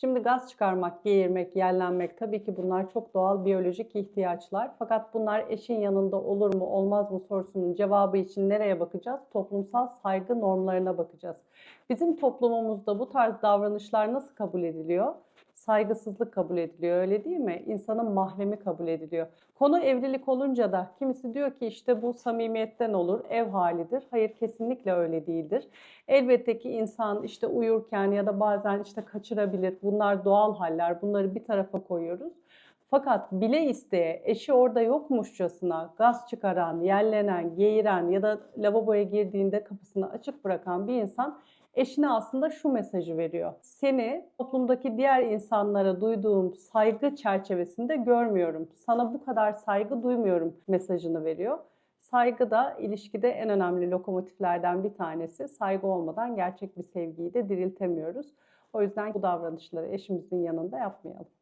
Şimdi gaz çıkarmak, geğirmek, yerlenmek tabii ki bunlar çok doğal biyolojik ihtiyaçlar. Fakat bunlar eşin yanında olur mu olmaz mı sorusunun cevabı için nereye bakacağız? Toplumsal saygı normlarına bakacağız. Bizim toplumumuzda bu tarz davranışlar nasıl kabul ediliyor? Saygısızlık kabul ediliyor öyle değil mi? İnsanın mahremi kabul ediliyor. Konu evlilik olunca da kimisi diyor ki işte bu samimiyetten olur, ev halidir. Hayır kesinlikle öyle değildir. Elbette ki insan işte uyurken ya da bazen işte kaçırabilir. Bunlar doğal haller. Bunları bir tarafa koyuyoruz. Fakat bile isteye eşi orada yokmuşçasına gaz çıkaran, yerlenen, geğiren ya da lavaboya girdiğinde kapısını açık bırakan bir insan eşine aslında şu mesajı veriyor. Seni toplumdaki diğer insanlara duyduğum saygı çerçevesinde görmüyorum. Sana bu kadar saygı duymuyorum mesajını veriyor. Saygı da ilişkide en önemli lokomotiflerden bir tanesi. Saygı olmadan gerçek bir sevgiyi de diriltemiyoruz. O yüzden bu davranışları eşimizin yanında yapmayalım.